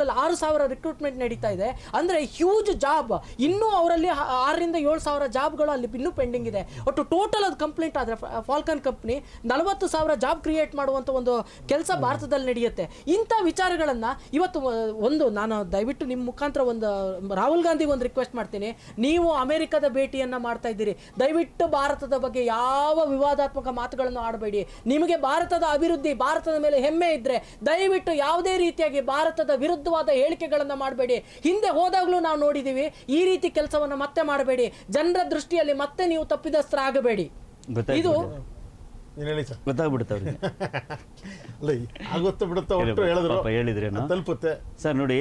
ತಿಂಗಳಲ್ಲಿ ಆರು ಸಾವಿರ ರಿಕ್ರೂಟ್ಮೆಂಟ್ ನಡೀತಾ ಇದೆ. ಅಂದ್ರೆ ಹ್ಯೂಜ್ ಜಾಬ್ ಇನ್ನೂ ಅವರಲ್ಲಿ ಆರರಿಂದ ಏಳು ಸಾವಿರ ಜಾಬ್ಗಳು ಅಲ್ಲಿ ಇನ್ನೂ ಪೆಂಡಿಂಗ್ ಇದೆ. ಒಟ್ಟು ಟೋಟಲ್ ಅದು ಕಂಪ್ಲೀಟ್ ಆದರೆ ಫಾಲ್ಕನ್ ಕಂಪ್ನಿ ನಲವತ್ತು ಸಾವಿರ ಜಾಬ್ ಕ್ರಿಯೇಟ್ ಮಾಡುವಂಥ ಒಂದು ಕೆಲಸ ಭಾರತದಲ್ಲಿ ನಡೆಯುತ್ತೆ. ಇಂಥ ವಿಚಾರಗಳನ್ನು ಇವತ್ತು ಒಂದು ನಾನು ದಯವಿಟ್ಟು ನಿಮ್ಮ ಮುಖಾಂತರ ಒಂದು ರಾಹುಲ್ ಗಾಂಧಿಗೆ ಒಂದು ರಿಕ್ವೆಸ್ಟ್ ಮಾಡ್ತೀನಿ. ನೀವು ಅಮೆರಿಕದ ಭೇಟಿಯನ್ನು ಮಾಡ್ತಾ ಇದ್ದೀರಿ. ದಯವಿಟ್ಟು ಭಾರತದ ಬಗ್ಗೆ ಯಾವ ವಿವಾದಾತ್ಮಕ ಮಾತುಗಳನ್ನು ಆಡಬೇಡಿ. ನಿಮಗೆ ಭಾರತದ ಅಭಿವೃದ್ಧಿ ಭಾರತದ ಮೇಲೆ ಹೆಮ್ಮೆ ಇದ್ರೆ ದಯವಿಟ್ಟು ಯಾವುದೇ ರೀತಿಯಾಗಿ ಭಾರತದ ವಿರುದ್ಧವಾದ ಹೇಳಿಕೆಗಳನ್ನು ಮಾಡಬೇಡಿ. ಹಿಂದೆ ಹೋದಾಗಲೂ ನಾವು ನೋಡಿದ್ದೀವಿ ಈ ರೀತಿ ಕೆಲಸವನ್ನು ಮತ್ತೆ ಮಾಡಬೇಡಿ. ಜನರ ದೃಷ್ಟಿಯಲ್ಲಿ ಮತ್ತೆ ನೀವು ತಪ್ಪಿದಸ್ಥರಾಗಬೇಡಿ. ಇದು ನೀನು ಹೇಳಿ ಸರ್. ಗೊತ್ತಾಗ್ಬಿಡುತ್ತೆ ಅವ್ರಿಗೆ. ಅಲ್ಲ ಆಗುತ್ತೆ ಬಿಡುತ್ತೆ ಒಟ್ಟು ಹೇಳಿದ್ರು. ಪಾಪ ಹೇಳಿದ್ರೇನೋ? ಅದ್ ತಲುಪುತ್ತೆ. ಸರ್ ನೋಡಿ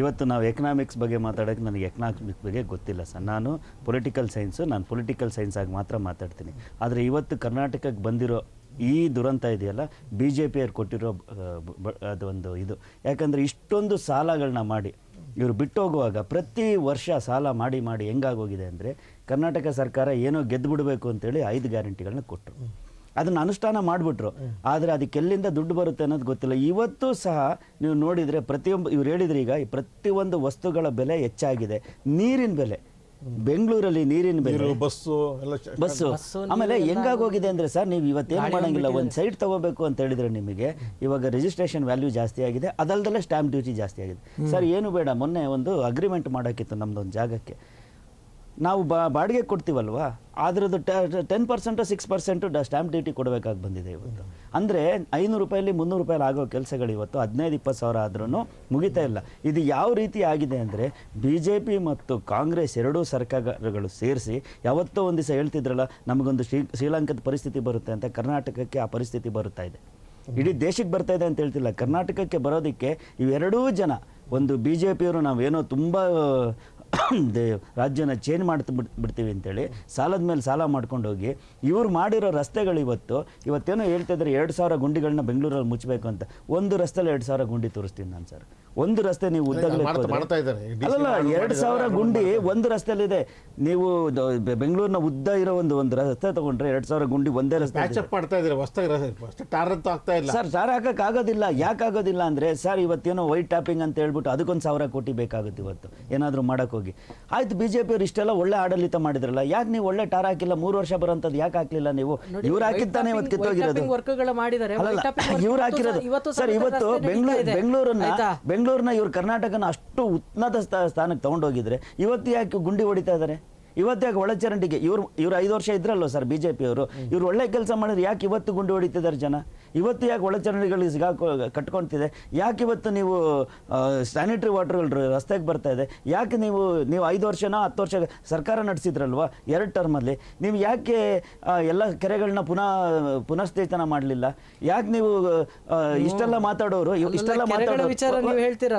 ಇವತ್ತು ನಾವು ಎಕನಾಮಿಕ್ಸ್ ಬಗ್ಗೆ ಮಾತಾಡಕ್ಕೆ ನನಗೆ ಎಕನಾಮಿಕ್ಸ್ ಬಗ್ಗೆ ಗೊತ್ತಿಲ್ಲ ಸರ್. ನಾನು ಪೊಲಿಟಿಕಲ್ ಸೈನ್ಸು ನಾನು ಪೊಲಿಟಿಕಲ್ ಸೈನ್ಸ್ ಆಗಿ ಮಾತ್ರ ಮಾತಾಡ್ತೀನಿ. ಆದರೆ ಇವತ್ತು ಕರ್ನಾಟಕಕ್ಕೆ ಬಂದಿರೋ ಈ ದುರಂತ ಇದೆಯಲ್ಲ ಬಿ ಜೆ ಪಿಯವ್ರು ಕೊಟ್ಟಿರೋ ಅದೊಂದು ಇದು. ಯಾಕಂದರೆ ಇಷ್ಟೊಂದು ಸಾಲಗಳನ್ನ ಮಾಡಿ, ಇವರು ಬಿಟ್ಟೋಗುವಾಗ ಪ್ರತಿ ವರ್ಷ ಸಾಲ ಮಾಡಿ ಮಾಡಿ ಹೆಂಗಾಗೋಗಿದೆ ಅಂದರೆ ಕರ್ನಾಟಕ ಸರ್ಕಾರ ಏನೋ ಗೆದ್ದು ಬಿಡಬೇಕು ಅಂತೇಳಿ ಐದು ಗ್ಯಾರಂಟಿಗಳನ್ನ ಕೊಟ್ಟರು ಅದನ್ನು ಅನುಷ್ಠಾನ ಮಾಡಿಬಿಟ್ರು. ಆದರೆ ಅದಕ್ಕೆಲ್ಲಿಂದ ದುಡ್ಡು ಬರುತ್ತೆ ಅನ್ನೋದು ಗೊತ್ತಿಲ್ಲ. ಇವತ್ತು ಸಹ ನೀವು ನೋಡಿದರೆ ಪ್ರತಿಯೊಂದು ಇವ್ರು ಹೇಳಿದ್ರೆ ಈಗ ಈ ಪ್ರತಿಯೊಂದು ವಸ್ತುಗಳ ಬೆಲೆ ಹೆಚ್ಚಾಗಿದೆ. ನೀರಿನ ಬೆಲೆ ಬೆಂಗಳೂರಲ್ಲಿ ನೀರಿನ ಬೆಲೆ? ಬಸ್ಸು ಎಲ್ಲ ಬಸ್ಸು. ಆಮೇಲೆ ಹೆಂಗಾಗಿ ಹೋಗಿದೆ ಹೆಂಗಾಗೋಗಿದೆ ಅಂದ್ರೆ ಸರ್ ನೀವು ಇವತ್ತೇನು ಮಾಡಂಗಿಲ್ಲ ಒಂದು. ಸೈಟ್ ತಗೋಬೇಕು ಅಂತ ಹೇಳಿದ್ರೆ ನಿಮಗೆ ಇವಾಗ ರಿಜಿಸ್ಟ್ರೇಷನ್ ವ್ಯಾಲ್ಯೂ ಜಾಸ್ತಿ ಆಗಿದೆ ಅದಲ್ದಲ್ಲೇ ಸ್ಟಾಂಪ್ ಡ್ಯೂಟಿ ಜಾಸ್ತಿ ಆಗಿದೆ. ಸರ್ ಏನು ಬೇಡ ಮೊನ್ನೆ ಒಂದು ಅಗ್ರಿಮೆಂಟ್ ಮಾಡೋಕ್ಕಿತ್ತು ನಮ್ದೊಂದು ಜಾಗಕ್ಕೆ. ನಾವು ಬಾಡಿಗೆ ಕೊಡ್ತೀವಲ್ವಾ? ಅದರದ್ದು ten percent six percent stamp duty ಕೊಡಬೇಕಾಗಿ ಬಂದಿದೆ ಇವತ್ತು. ಅಂದರೆ ಐನೂರು ರೂಪಾಯಲ್ಲಿ ಮುನ್ನೂರು ರೂಪಾಯಲ್ಲಿ ಆಗೋ ಕೆಲಸಗಳು ಇವತ್ತು ಹದಿನೈದು, ಇಪ್ಪತ್ತು ಸಾವಿರ ಆದ್ರೂ ಮುಗಿತಾ ಇಲ್ಲ. ಇದು ಯಾವ ರೀತಿ ಆಗಿದೆ ಅಂದರೆ ಬಿ ಜೆ ಪಿ ಮತ್ತು ಕಾಂಗ್ರೆಸ್ ಎರಡೂ ಸರ್ಕಾರಗಳು ಸೇರಿಸಿ ಯಾವತ್ತೋ ಒಂದು ದಿವಸ ಹೇಳ್ತಿದ್ರಲ್ಲ, ನಮಗೊಂದು ಶ್ರೀ, ಶ್ರೀಲಂಕಾದ ಪರಿಸ್ಥಿತಿ ಬರುತ್ತೆ ಅಂತ ಕರ್ನಾಟಕಕ್ಕೆ ಆ ಪರಿಸ್ಥಿತಿ ಬರುತ್ತಾ ಇದೆ. ಇಡೀ ದೇಶಕ್ಕೆ ಬರ್ತಾ ಇದೆ ಅಂತ ಹೇಳ್ತಿಲ್ಲ. ಕರ್ನಾಟಕಕ್ಕೆ ಬರೋದಕ್ಕೆ ಇವೆರಡೂ ಜನ, ಒಂದು ಬಿ ಜೆ ಪಿಯವರು ನಾವೇನೋ ತುಂಬ ರಾಜ್ಯನ ಚೇಂಜ್ ಮಾಡ್ತು ಬಿಡ್ ಬಿಡ್ತೀವಿ ಅಂತೇಳಿ ಸಾಲದ ಮೇಲೆ ಸಾಲ ಮಾಡ್ಕೊಂಡು ಹೋಗಿ ಇವ್ರು ಮಾಡಿರೋ ರಸ್ತೆಗಳು ಇವತ್ತು ಇವತ್ತೇನೋ ಇದ್ದಾರೆ ಎರಡು ಸಾವಿರ ಗುಂಡಿಗಳನ್ನ ಬೆಂಗಳೂರಲ್ಲಿ ಮುಚ್ಚಬೇಕು ಅಂತ. ಒಂದು ರಸ್ತೆಲಿ ಎರಡು ಸಾವಿರ ಗುಂಡಿ ತೋರಿಸ್ತೀನಿ ನಾನು ಸರ್. ಒಂದು ರಸ್ತೆ ನೀವು ಉದ್ದಗಲೇ ಮಾಡ್ತಾ- ಇದ್ದಾರೆ. ಈ DC ಅಲ್ಲಲ್ಲ ಎರಡು ಸಾವಿರ ಗುಂಡಿ ಒಂದು ರಸ್ತೆಲಿದೆ. ನೀವು ಬೆಂಗಳೂರಿನ ಉದ್ದ ಇರೋ ಒಂದು ಒಂದು ರಸ್ತೆ ತಗೊಂಡ್ರೆ ಎರಡು ಸಾವಿರ ಗುಂಡಿ ಒಂದೇ ರಸ್ತೆ ಮಾಡ್ತಾ ಇಲ್ಲ. ಸರ್ ಸಾರ್ ಹಾಕಕ್ ಆಗೋದಿಲ್ಲ. ಯಾಕಾಗೋದಿಲ್ಲ ಅಂದ್ರೆ ಸರ್ ಇವತ್ತೇನೋ ವೈಟ್ ಟ್ಯಾಪಿಂಗ್ ಅಂತ ಹೇಳ್ಬಿಟ್ಟು ಅದಕ್ಕೊಂದು ಸಾವಿರ ಕೋಟಿ ಬೇಕಾಗುತ್ತೆ ಇವತ್ತು. ಏನಾದರೂ ಮಾಡಕ್ ಹೋಗಿ. ಆಯ್ತು ಬಿಜೆಪಿ ಅವ್ರು ಇಷ್ಟೆಲ್ಲ ಒಳ್ಳೆ ಆಡಳಿತ ಮಾಡಿದ್ರಲ್ಲ ಯಾಕೆ ನೀವು ಒಳ್ಳೆ ಟಾರ್ ಹಾಕಿಲ್ಲ? ಮೂರು ವರ್ಷ ಬರೋಂಥದ್ದು ಯಾಕೆ ಹಾಕ್ಲಿಲ್ಲ ನೀವು? ಇವ್ರು ಹಾಕಿದ್ದಾನೆ ಇವತ್ತು ಕಿತ್ತೋಗಿರೋದು. ಇವ್ರು ಹಾಕಿರೋದು. ಸರ್ ಇವತ್ತು ಬೆಂಗಳೂರು ಬೆಂಗಳೂರನ್ನ ಬೆಂಗಳೂರನ್ನ ಇವ್ರು ಕರ್ನಾಟಕನ ಅಷ್ಟು ಉನ್ನತ ಸ್ಥಾ- ಸ್ಥಾನಕ್ಕೆ ತಗೊಂಡೋಗಿದ್ರೆ ಇವತ್ತು ಯಾಕೆ ಗುಂಡಿ ಹೊಡಿತಾ ಇದ್ದಾರೆ ಇವತ್ತು ಯಾಕೆ ಒಳಚರಂಡಿಗೆ? ಇವ್ರು ಇವ್ರು ಐದು ವರ್ಷ ಇದ್ರಲ್ವ ಸರ್ ಬಿ ಜೆ ಪಿಯವರು ಇವ್ರು ಒಳ್ಳೆ ಕೆಲಸ ಮಾಡಿದ್ರೆ ಯಾಕೆ ಇವತ್ತು ಗುಂಡಿ ಹೊಡಿತಿದ್ದಾರೆ ಜನ? ಇವತ್ತು ಯಾಕೆ ಒಳಚರಂಡಿಗಳಿಗೆ ಸಿಗಾಕೊ ಕಟ್ಕೊಳ್ತಿದೆ? ಯಾಕೆ ಇವತ್ತು ನೀವು ಸ್ಯಾನಿಟರಿ ವಾಟರ್ಗಳು ರಸ್ತೆಗೆ ಬರ್ತಾ ಇದೆ? ಯಾಕೆ ನೀವು ನೀವು ಐದು ವರ್ಷನ ಹತ್ತು ವರ್ಷ ಸರ್ಕಾರ ನಡೆಸಿದ್ರಲ್ವಾ ಎರಡು ಟರ್ಮಲ್ಲಿ? ನೀವು ಯಾಕೆ ಎಲ್ಲ ಕೆರೆಗಳನ್ನ ಪುನಃ ಪುನಃಸ್ಥೇತನ ಮಾಡಲಿಲ್ಲ? ಯಾಕೆ ನೀವು ಇಷ್ಟೆಲ್ಲ ಮಾತಾಡೋರು? ಇಷ್ಟೆಲ್ಲ ಮಾತಾಡೋ?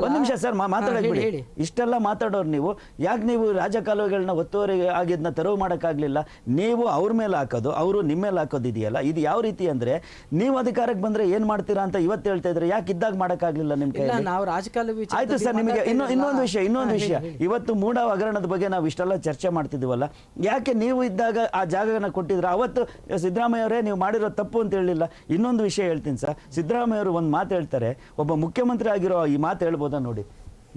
ಒಂದು ನಿಮಿಷ ಸರ್ ಮಾತಾಡಿ ಬಿಡಿ. ಇಷ್ಟೆಲ್ಲ ಮಾತಾಡೋರು ನೀವು? ಯಾಕೆ ನೀವು ರಾಜಕಾಲುವೆಗಳನ್ನ ಒತ್ತುವರಿ ಆಗಿದ್ನ ತೆರವು ಮಾಡೋಕ್ಕಾಗಲಿಲ್ಲ? ನೀವು ಅವ್ರ ಮೇಲೆ ಹಾಕೋದು ಅವರು ನಿಮ್ಮ ಮೇಲೆ ಹಾಕೋದು ಇದೆಯಲ್ಲ ಇದು ಯಾವ ರೀತಿ ಅಂದ್ರೆ ನೀವು ಅಧಿಕಾರಕ್ಕೆ ಬಂದ್ರೆ ಏನ್ ಮಾಡ್ತೀರಾ ಅಂತ ಇವತ್ತು ಹೇಳ್ತಾ ಇದ್ರೆ ಯಾಕೆ ಇದ್ದಾಗ ಮಾಡಕ್ಕಾಗ್ಲಿಲ್ಲ ನಿಮ್ಮ ಇಲ್ಲ ಕೈಯಲ್ಲಿ? ನಾವು ರಾಜಕಾಲ ಆಯ್ತು ಸರ್ ನಿಮಗೆ ಇನ್ನೊಂದು ಇನ್ನೊಂದು ವಿಷಯ ಇನ್ನೊಂದು ವಿಷಯ. ಇವತ್ತು ಮೂಡ ಹಗರಣದ ಬಗ್ಗೆ ನಾವು ಇಷ್ಟೆಲ್ಲ ಚರ್ಚೆ ಮಾಡ್ತಿದ್ವಲ್ಲ ಯಾಕೆ ನೀವು ಇದ್ದಾಗ ಆ ಜಾಗನ ಕೊಟ್ಟಿದ್ರೆ? ಅವತ್ತು ಸಿದ್ದರಾಮಯ್ಯ ಅವರೇ ನೀವು ಮಾಡಿರೋ ತಪ್ಪು ಅಂತ ಹೇಳಿಲ್ಲ. ಇನ್ನೊಂದು ವಿಷಯ ಹೇಳ್ತೀನಿ ಸರ್. ಸಿದ್ದರಾಮಯ್ಯ ಅವರು ಒಂದು ಮಾತು ಹೇಳ್ತಾರೆ. ಒಬ್ಬ ಮುಖ್ಯಮಂತ್ರಿ ಆಗಿರೋ ಈ ಮಾತು ಹೇಳ್ಬೋದಾ ನೋಡಿ?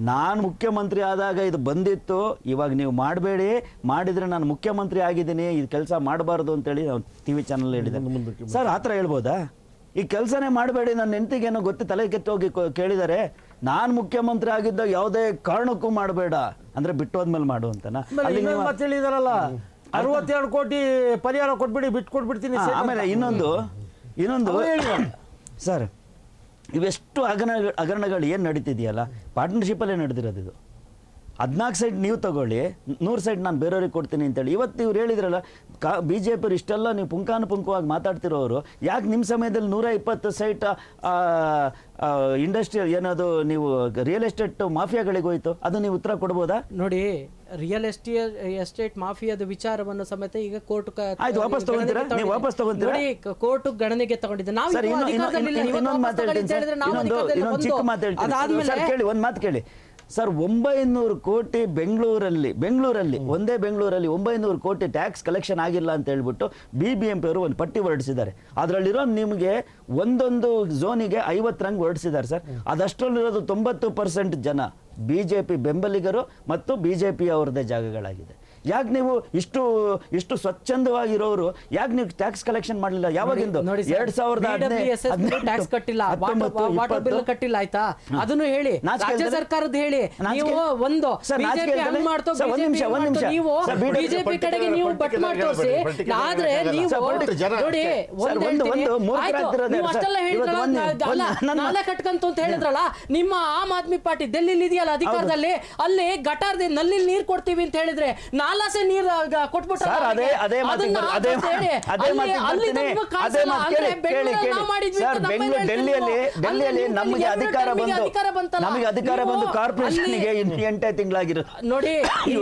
ನಾನು ಮುಖ್ಯಮಂತ್ರಿ ಆದಾಗ ಇದು ಬಂದಿತ್ತು. ಇವಾಗ ನೀವು ಮಾಡಬೇಡಿ. ಮಾಡಿದ್ರೆ ನಾನು ಮುಖ್ಯಮಂತ್ರಿ ಆಗಿದ್ದೀನಿ. ಈ ಕೆಲಸ ಮಾಡಬಾರ್ದು ಅಂತೇಳಿ ನಾವು ಟಿ ವಿ ಚಾನಲ್ ಹೇಳಿದೆ. ಸರ್ ಆ ಥರ ಹೇಳ್ಬೋದಾ? ಈ ಕೆಲಸನೇ ಮಾಡಬೇಡಿ ನನ್ನ ಹೆಂಡತಿಗೇನೋ ಗೊತ್ತು ತಲೆ ಕೆತ್ತೋಗಿ ಕೇಳಿದರೆ ಕೇಳಿದ್ದಾರೆ ನಾನು ಮುಖ್ಯಮಂತ್ರಿ ಆಗಿದ್ದ ಯಾವುದೇ ಕಾರಣಕ್ಕೂ ಮಾಡಬೇಡ. ಅಂದ್ರೆ ಬಿಟ್ಟೋದ್ಮೇಲೆ ಮಾಡು ಅಂತನಾ? ಹೇಳಿದಾರಲ್ಲ ಅರವತ್ತೆರಡು ಕೋಟಿ ಪರಿಹಾರ ಕೊಟ್ಬಿಡಿ ಬಿಟ್ಟು ಕೊಟ್ಬಿಡ್ತೀನಿ ಆಮೇಲೆ ಇನ್ನೊಂದು ಇನ್ನೊಂದು ಸರ್ ಇವೆಷ್ಟು ಹಗರಣ ಹಗರಣಗಳು ಏನು ನಡೀತಿದೆಯಲ್ಲ? ಪಾರ್ಟ್ನರ್ಶಿಪ್ಪಲ್ಲೇ ನಡೆದಿರೋದು ಇದು. ಹದಿನಾಲ್ಕು ಸೈಟ್ ನೀವು ತಗೊಳ್ಳಿ ನೂರು ಸೈಡ್ ನಾನು ಬೇರೆಯವ್ರಿಗೆ ಕೊಡ್ತೀನಿ ಅಂತೇಳಿ. ಇವತ್ತು ಇವ್ರು ಹೇಳಿದ್ರಲ್ಲ ಕಾ ಬಿ ಜೆ ಪಿಯವ್ರು ಇಷ್ಟೆಲ್ಲ ನೀವು ಪುಂಖಾನುಪುಂಖವಾಗಿ ಮಾತಾಡ್ತಿರೋರು ಯಾಕೆ ನಿಮ್ಮ ಸಮಯದಲ್ಲಿ ನೂರ ಇಪ್ಪತ್ತು ಸೈಟ್ ಇಂಡಸ್ಟ್ರಿಯಲ್ ಏನದು ನೀವು ರಿಯಲ್ ಎಸ್ಟೇಟ್ ಮಾಫಿಯಾಗಳಿಗೆ ಹೋಯ್ತು? ಅದು ನೀವು ಉತ್ತರ ಕೊಡ್ಬೋದಾ? ನೋಡಿ ರಿಯಲ್ ಎಸ್ಟೇಟ್ ಎಸ್ಟೇಟ್ ಮಾಫಿಯಾದ ವಿಚಾರವನ್ನು ಸಮೇತ ಈಗ ಕೋರ್ಟ್ ಆಯ್ತು, ವಾಪಸ್ ತಗೊಂತೀರಾ? ನೀವು ವಾಪಸ್ ತಗೊಂತೀರಾ? ಕೋರ್ಟ್ ಗಣನೆಗೆ ತಗೊಂಡಿದ್ದೆ. ನಾವು ಇನ್ನೊಂದು ವಾಪಸ್ ಮಾತು ತಗೊಳ್ಳಿ ಹೇಳ್ತೀನಿ ಅಂತ ಹೇಳಿದ್ರೆ ಸರ್. ನಾವು ಇನ್ನೊಂದು ಇನ್ನೊಂದು ಚಿಕ್ಕ ಕೇಳಿ ಒಂದು ಮಾತು ಕೇಳಿ. ಸರ್, ಒಂಬೈನೂರು ಕೋಟಿ ಬೆಂಗಳೂರಲ್ಲಿ ಬೆಂಗಳೂರಲ್ಲಿ, ಒಂದೇ ಬೆಂಗಳೂರಲ್ಲಿ ಒಂಬೈನೂರು ಕೋಟಿ ಟ್ಯಾಕ್ಸ್ ಕಲೆಕ್ಷನ್ ಆಗಿಲ್ಲ ಅಂತ ಹೇಳ್ಬಿಟ್ಟು ಬಿ ಬಿ ಎಂ ಪಿ ಅವರು ಒಂದು ಪಟ್ಟಿ ಹೊರಡಿಸಿದ್ದಾರೆ. ಅದರಲ್ಲಿರೋ ನಿಮಗೆ ಒಂದೊಂದು ಝೋನಿಗೆ ಐವತ್ತು ರಂಗ್ ಹೊರಡಿಸಿದ್ದಾರೆ ಸರ್. ಅದಷ್ಟರಲ್ಲಿರೋದು ತೊಂಬತ್ತು ಪರ್ಸೆಂಟ್ ಜನ. ಬಿ ಜೆ ಪಿ ಬೆಂಬಲಿಗರು ಮತ್ತು ಬಿ ಜೆ ಪಿ ಅವ್ರದ್ದೇ ಜಾಗಗಳಾಗಿದೆ. ಯಾಕೆ ನೀವು ಇಷ್ಟು ಇಷ್ಟು ಸ್ವಚ್ಛಂದವಾಗಿರೋರು? ಯಾಕೆ ನೀವು ಟ್ಯಾಕ್ಸ್ ಕಲೆಕ್ಷನ್ ಮಾಡಲಿಲ್ಲ? ಯಾವಾಗಿಂದ ಎರಡ್ ಸಾವಿರದ ಟ್ಯಾಕ್ಸ್ ಕಟ್ಟಿಲ್ಲ. ವಾಟರ್ ಬಿಲ್ ಕಟ್ಟಿಲ್ಲ ಆಯ್ತಾ? ಅದನ್ನು ಹೇಳಿ. ರಾಜ್ಯ ಸರ್ಕಾರದ ಹೇಳಿ. ನೀವು ಒಂದು. ನೀವು ಬಿಜೆಪಿ ಕಡೆಗೆ ನೀವು ಬಟ್ ಮಾಡಿ ತೋರಿಸಿ ಆದ್ರೆ ನೀವು ನೋಡಿ. ಅಷ್ಟೆಲ್ಲ ನಾಲೆ ಕಟ್ಕಂತ ಅಂತ ಹೇಳಿದ್ರಲ್ಲ ನಿಮ್ಮ ಆಮ್ ಆದ್ಮಿ ಪಾರ್ಟಿ ಡೆಲ್ಲಿ ಇದೆಯಲ್ಲ ಅಧಿಕಾರದಲ್ಲಿ ಅಲ್ಲಿ ಗಟಾರ್ದೆ ನಲ್ಲಿ ನೀರ್ ಕೊಡ್ತೀವಿ ಅಂತ ಹೇಳಿದ್ರೆ ನಾಲಾಸೆ ನೀರು ಕೊಟ್ಬಿಟ್ಟು ಸರ್, ಅದೇ- ಅದೇ ಮಾತಿಗೆ ಅದೇ ಅದೇ ಮಾತಿಗೆ ಬರ್ತೀನಿ. ಅದೇ ಮಾತು ಕೇಳಿ, ಕೇಳಿ, ಕೇಳಿ. ಸರ್, ಬೆಂಗಳೂರು ಡೆಲ್ಲಿಯಲ್ಲಿ ಡೆಲ್ಲಿಯಲ್ಲಿ ನಮಗೆ ಅಧಿಕಾರ ಬಂದು ನಮಗೆ ಅಧಿಕಾರ ಬಂದು ಕಾರ್ಪೊರೇಷನ್ಗೆ ಎಂಟೇ ನೋಡಿ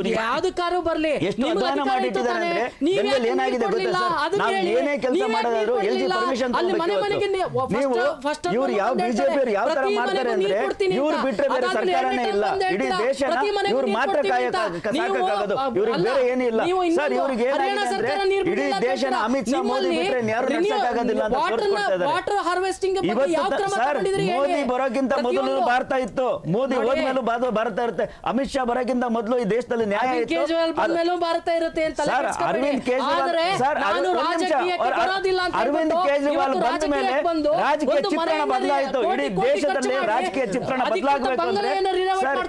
ಬರ್ಲಿ. ಎಷ್ಟು ಅಧ್ವಾನ ಮಾಡಿಟ್ಟಿದ್ದಾರೆ ಅಂದ್ರೆ? ಡೆಲ್ಲಿಯಲ್ಲಿ ಏನಾಗಿದೆ ಗೊತ್ತಾ? ಸರ್? ನಾವು ಏನೇ ಕೆಲಸ ಮಾಡಿದ್ರು ನೀರ್ ಎಲ್ ಜಿ ಪರ್ಮಿಷನ್ ನೀವು ಇವ್ರು ಯಾವ ಬಿಜೆಪಿ ಯಾವ ತರ ಮಾಡ್ತಾರೆ ಅಂದ್ರೆ ಇವ್ರು. ಬಿಟ್ರೆ ಬೇರೆ ಸರ್ಕಾರನೇ ಇಲ್ಲ. ಇಡೀ ದೇಶನ ಇವ್ರು ಮಾತ್ರ ಕಾಯಕ ಸಾಕಾಗದು ಇವ್ರಿಗೆ ಬೇರೆ ಸರ್ ಇವರಿಗೆ ಇಡೀ ದೇಶನ ಅಮಿತ್ ಶಾ ಮೋದಿ ಬಿಟ್ರೆ ಯಾರು ನಡ್ಸಕ್ಕಾಗೋದಿಲ್ಲ ಅಂತ ಸರ್ ಮೋದಿ ಬರೋಕ್ಕಿಂತ ಮೊದಲು ಬರ್ತಾ ಭಾರತ ಇತ್ತು. ಮೋದಿ. ಹೋದ್ಮೇಲೂ ಭಾರತ ಭಾರತ ಇರುತ್ತೆ. ಅಮಿತ್ ಶಾ ಬರೋಕ್ಕಿಂತ ಮೊದಲು ಈ ದೇಶದಲ್ಲಿ ನ್ಯಾಯ ಅರವಿಂದ್ ಇತ್ತು. ಕೇಜ್ರಿವಾಲ್ ಭಾರತ ಇರುತ್ತೆ ಅಂತ ಸರ್, ಅರವಿಂದ್ ಕೇಜ್ರಿವಾಲ್ ಸರ್, ಅರವಿಂದ್ ಕೇಜ್ರಿವಾಲ್ ಬಂದ ಮೇಲೆ ಬಂದು ರಾಜಕೀಯ ಚಿತ್ರಣ ಬದಲಾಯಿತು. ಇಡೀ ದೇಶದಲ್ಲಿ ರಾಜಕೀಯ ಚಿತ್ರಣ ಬದಲಾಗಬೇಕು ಅಂದ್ರೆ ಹೇಳಿ.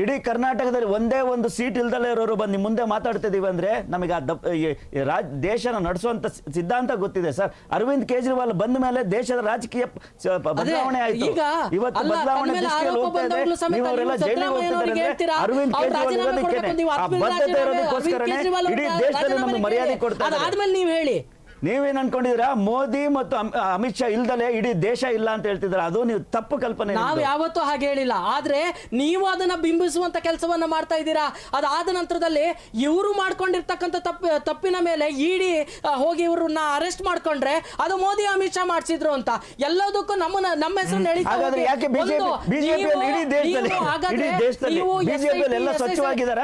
ಇಡೀ ಕರ್ನಾಟಕದಲ್ಲಿ ಒಂದೇ ಒಂದು ಸೀಟ್ ಇಲ್ದಲೇ ಇರೋರು ಬಂದು ನಿಮ್ ಮುಂದೆ ಮಾತಾಡ್ತಿದೀವಿ ಅಂದ್ರೆ ನಮಗೆ ಆ ದಪ್- ಈ- ಈ ರಾಜ್ ದೇಶನ ನಡೆಸುವಂತ ಸಿದ್ಧಾಂತ ಗೊತ್ತಿದೆ ಸರ್. ಅರವಿಂದ್ ಕೇಜ್ರಿವಾಲ್ ಬಂದ ಮೇಲೆ ದೇಶದ ರಾಜಕೀಯ ಸ- ಪ- ಬದಲಾವಣೆ ಆಯ್ತು. ಈಗ ಇವತ್ತು ಅಲ್ಲ, ಬದಲಾವಣೆ ತನ್ಮೇಲೆ ದೃಷ್ಟಿಯಲ್ಲಿ ಆರೋಪ ಹೋಗ್ತಾ ಇದೆ. ಬಂದವ್ರು ಸಮೇತ ನೀವು ಅವರೆಲ್ಲ ನೀವು ಜೈಲಿಗೆ ಸಿದ್ದರಾಮಯ್ಯ ಹೋಗ್ತಿದ್ದಾರೆ ಅವರಿಗೆ ಅಂದ್ರೆ ಹೇಳ್ತೀರಾ? ಅರವಿಂದ್ ಅವ್ರು ಕೇಜ್ರಿವಾಲ್ ರಾಜೀನಾಮೆ ಇರೋದಕ್ಕೇನೆ ಕೊಡ್ಬೇಕು, ನೀವು ಆ ಅರವಿಂದ್ ಬದ್ಧತೆ ರಾಜೀನಾಮೆ- ಇರೋದಕ್ಕೋಸ್ಕರನೇ ಅರವಿಂದ್ ಕೇಜ್ರಿವಾಲ್ ಇಡೀ ದೇಶದಲ್ಲಿ ರಾಜೀನಾಮೆ ನಮ್ಗೆ ಮರ್ಯಾದೆ ಕೊಡ್ತಾರೆ ಇದ್ದಾರೆ. ಅದಾದ್ಮೇಲೆ ನೀವು ಹೇಳಿ. ನೀವೇನ್ ಅನ್ಕೊಂಡಿದ್ದೀರಾ? ಮೋದಿ ಮತ್ತು ಅಮ್- ಅಮಿತ್ ಶಾ ಇಲ್ದಲೆ ಇಡೀ ದೇಶ ಇಲ್ಲ ಅಂತ ಹೇಳ್ತಿದ್ರ ಅದು ನೀವು ತಪ್ಪು ಕಲ್ಪನೆ ನಾವು. ಯಾವತ್ತೂ ಹಾಗೆ ಹೇಳಿಲ್ಲ. ಆದ್ರೆ ನೀವು ಅದನ್ನ ಬಿಂಬಿಸುವಂತ ಕೆಲಸವನ್ನ ಮಾಡ್ತಾ ಇದ್ದೀರಾ? ಅದಾದ ನಂತರದಲ್ಲಿ ಇವರು ಮಾಡ್ಕೊಂಡಿರ್ತಕ್ಕಂಥ ತಪ್ಪು ತಪ್ಪಿನ ಮೇಲೆ ಇಡಿ ಹೋಗಿ ಇವ್ರನ್ನ ಅರೆಸ್ಟ್ ಮಾಡ್ಕೊಂಡ್ರೆ ಅದು ಮೋದಿ ಅಮಿತ್ ಶಾ ಮಾಡಿಸಿದ್ರು ಅಂತ. ಎಲ್ಲದಕ್ಕೂ ನಮ್ಮನ್ನ ನಮ್ಮ ಹೆಸರು ನಡೀತಾ ಹಾಗಾದ್ರೆ ಹೋಗಿ. ಯಾಕೆ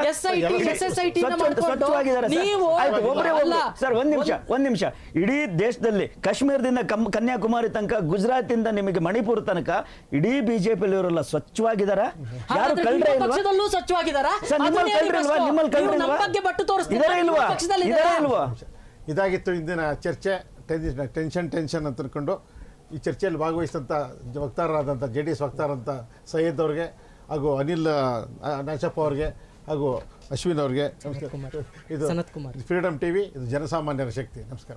ಎಸ್ ಐ ನೀವು- ಮಾಡ್ಕೊಂಡು. ಸರ್ ಒಂದ್ ನಿಮಿಷ ಒಂದ್ ನಿಮಿಷ. ಇಡೀ ದೇಶದಲ್ಲಿ ಕಾಶ್ಮೀರದಿಂದ ಕಮ್- ಕನ್ಯಾಕುಮಾರಿ ತನಕ ಗುಜರಾತಿಂದ ನಿಮಗೆ ಮಣಿಪುರ ತನಕ ಇಡೀ ಬಿಜೆಪಿ ಇವರೆಲ್ಲ ಸ್ವಚ್ಛವಾಗಿದಾರ ಯಾರು ಇಲ್ವಾ? ನಿಮ್ಮಲ್ಲಿ. ನಿಮ್ಮಲ್ಲಿ ಇದಾಗಿತ್ತು ಇಂದಿನ ಚರ್ಚೆ. ಟೆನ್ಷನ್ ಟೆನ್ಷನ್ ಅಂತ ಅನ್ಕೊಂಡು ಈ ಚರ್ಚೆಯಲ್ಲಿ ಭಾಗವಹಿಸಿದಂತ ವಕ್ತಾರರಾದಂತ ಜೆ ಡಿ ಎಸ್ ವಕ್ತಾರಂಥ ಸೈಯದ್ ಅವ್ರಿಗೆ ಹಾಗೂ ಅನಿಲ್ ನಾಚಪ್ಪ ಅವ್ರಿಗೆ ಹಾಗೂ ಅಶ್ವಿನ್ ಅವ್ರಿಗೆ. ನಮಸ್ಕಾರ. ಇದು ಸನತ್ ಕುಮಾರ್. ಫ್ರೀಡಮ್ ಟಿವಿ ಇದು ಜನಸಾಮಾನ್ಯರ ಶಕ್ತಿ. ನಮಸ್ಕಾರ.